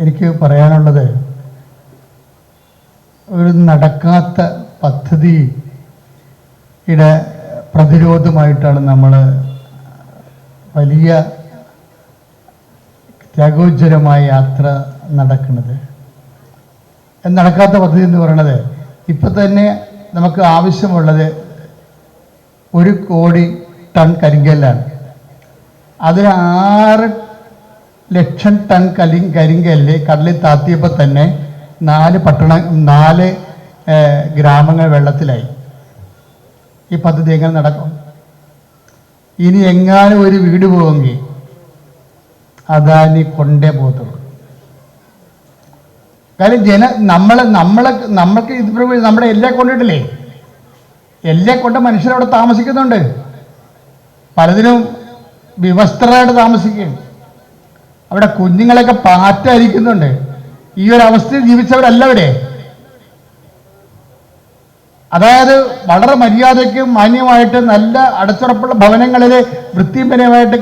എനിക്ക് പറയാനുള്ളത് ഒരു നടക്കാത്ത പദ്ധതിയുടെ പ്രതിരോധമായിട്ടാണ് നമ്മൾ വലിയ ത്യാഗോജ്ജരമായ യാത്ര നടക്കുന്നത്. നടക്കാത്ത പദ്ധതി എന്ന് പറയുന്നത് ഇപ്പം തന്നെ നമുക്ക് ആവശ്യമുള്ളത് ഒരു കോടി ടൺ കരിങ്കല്ലാണ്. അതിന് ആറ് ലക്ഷം ടൺ കലി കരിങ്കല്ല് കടലിൽ താത്തിയപ്പോൾ തന്നെ നാല് പട്ടണ നാല് ഗ്രാമങ്ങൾ വെള്ളത്തിലായി. ഈ പദ്ധതി എങ്ങനെ നടക്കും? ഇനി എങ്ങാനും ഒരു വീട് പോവെങ്കിൽ അദാനി കൊണ്ടേ പോകത്തുള്ളൂ. കാര്യം ജന നമ്മൾ നമ്മളെ നമ്മൾക്ക് ഇത് നമ്മുടെ എല്ലാം കൊണ്ടിട്ടില്ലേ? എല്ലാം കൊണ്ട് മനുഷ്യരവിടെ താമസിക്കുന്നുണ്ട്. പലതിനും വിവസ്ത്രരായിട്ട് താമസിക്കുകയും അവിടെ കുഞ്ഞുങ്ങളൊക്കെ പാറ്റായിരിക്കുന്നുണ്ട്. ഈ ഒരു അവസ്ഥയിൽ ജീവിച്ചവരല്ല അവിടെ. അതായത് വളരെ മര്യാദയ്ക്ക് മാന്യമായിട്ട് നല്ല അടച്ചുറപ്പുള്ള ഭവനങ്ങളിൽ വൃത്തിപരമായിട്ട്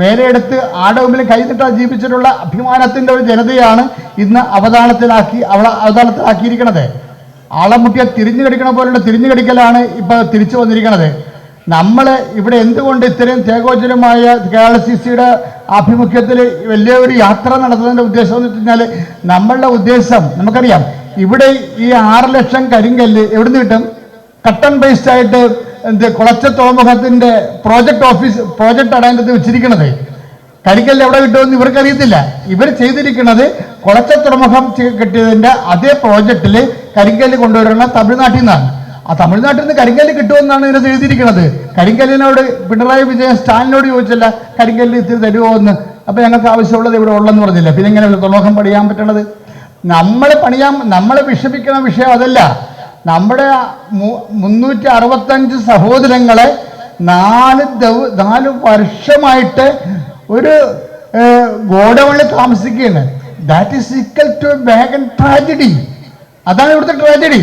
വേലയെടുത്ത് ആടവുമ്പിൽ കൈനിട്ടാ ജീവിച്ചിട്ടുള്ള അഭിമാനത്തിന്റെ ഒരു ജനതയാണ് ഇന്ന് അവതാളത്തിലാക്കി അവള ആളെ ആളമുട്ടിയെ തിരിഞ്ഞു കടിക്കണ പോലുള്ള തിരിഞ്ഞു കടിക്കലാണ് ഇപ്പൊ തിരിച്ചു വന്നിരിക്കുന്നത് നമ്മൾ ഇവിടെ എന്തുകൊണ്ട് ഇത്രയും തേകോചരമായ കേരള സി സിയുടെ ആഭിമുഖ്യത്തിൽ വലിയ ഒരു യാത്ര നടത്തുന്നതിന്റെ ഉദ്ദേശം എന്ന് വെച്ച് കഴിഞ്ഞാൽ നമ്മളുടെ ഉദ്ദേശം നമുക്കറിയാം ഇവിടെ ഈ ആറ് ലക്ഷം കരിങ്കല്ല് എവിടുന്ന് കിട്ടും? കട്ടൺ ബേസ്ഡ് ആയിട്ട് എന്ത് കുളച്ച തോമുഖത്തിന്റെ പ്രോജക്ട് ഓഫീസ് പ്രോജക്റ്റ് ആണ് വെച്ചിരിക്കുന്നത് കരിക്കല്ല് എവിടെ കിട്ടുമെന്ന് ഇവർക്ക് അറിയത്തില്ല ഇവർ ചെയ്തിരിക്കുന്നത് കുളച്ച തുറമുഖം കിട്ടിയതിന്റെ അതേ പ്രോജക്റ്റിൽ കരിങ്കല്ല് കൊണ്ടുവരുന്ന തമിഴ്നാട്ടിൽ നിന്നാണ്. ആ തമിഴ്നാട്ടിൽ നിന്ന് കരിങ്കല്ല് കിട്ടുമെന്നാണ് ഇതിനകത്ത് എഴുതിയിരിക്കുന്നത്. കരിങ്കല്ലിനോട് പിണറായി വിജയൻ സ്റ്റാലിനോട് ചോദിച്ചല്ല കരിങ്കല്ല് ഇത്തിരി തരുമോ എന്ന് അപ്പൊ ഞങ്ങൾക്ക് ആവശ്യമുള്ളത് ഇവിടെ ഉള്ളെന്ന് പറഞ്ഞില്ല. പിന്നെ എങ്ങനെ തുറമുഖം പണിയാൻ പറ്റണത് നമ്മളെ പണിയാൻ നമ്മളെ വിഷമിക്കുന്ന വിഷയം അതല്ല. നമ്മുടെ മുന്നൂറ്റി അറുപത്തഞ്ച് സഹോദരങ്ങളെ നാല് ദവ നാല് വർഷമായിട്ട് ഒരു ഗോഡൗണിൽ താമസിക്കുകയാണ്. That is equal to wagon tragedy അതാണ് ഇവിടുത്തെ ട്രാജഡി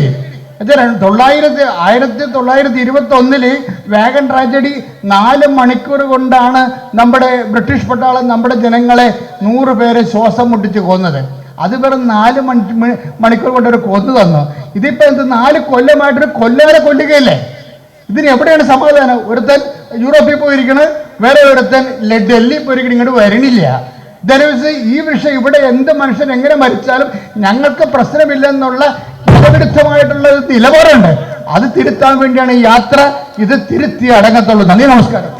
തൊള്ളായിരത്തി ആയിരത്തി തൊള്ളായിരത്തി ഇരുപത്തി ഒന്നിൽ വാഗൻ ട്രാജഡി നാല് മണിക്കൂർ കൊണ്ടാണ് നമ്മുടെ ബ്രിട്ടീഷ് പട്ടാളം നമ്മുടെ ജനങ്ങളെ നൂറ് പേരെ ശ്വാസം മുട്ടിച്ച് കൊന്നത്. അത് വെറും നാല് മണി മണി- മണിക്കൂർ കൊണ്ട് ഒരു കൊന്നു തന്നു. ഇതിപ്പോ എന്ത് നാല് കൊല്ലമായിട്ടൊരു കൊല്ലാതെ കൊല്ലുകയല്ലേ? ഇതിന് എവിടെയാണ് സമാധാനം? ഒരുത്തൻ യൂറോപ്പിൽ പോയിരിക്കണ് വേറെ ഒരുത്തൻ ഡൽഹി പോയിരിക്കണ ഇങ്ങോട്ട് വരണില്ല. ദയവച്ച് ഈ വിഷയം ഇവിടെ എന്ത് മനുഷ്യൻ എങ്ങനെ മരിച്ചാലും ഞങ്ങൾക്ക് പ്രശ്നമില്ലെന്നുള്ള ഹിതവിരുദ്ധമായിട്ടുള്ള ഒരു നിലപാടുണ്ട്. അത് തിരുത്താൻ വേണ്ടിയാണ് ഈ യാത്ര ഇത് തിരുത്തി അടങ്ങത്തുള്ളൂ നന്ദി നമസ്കാരം.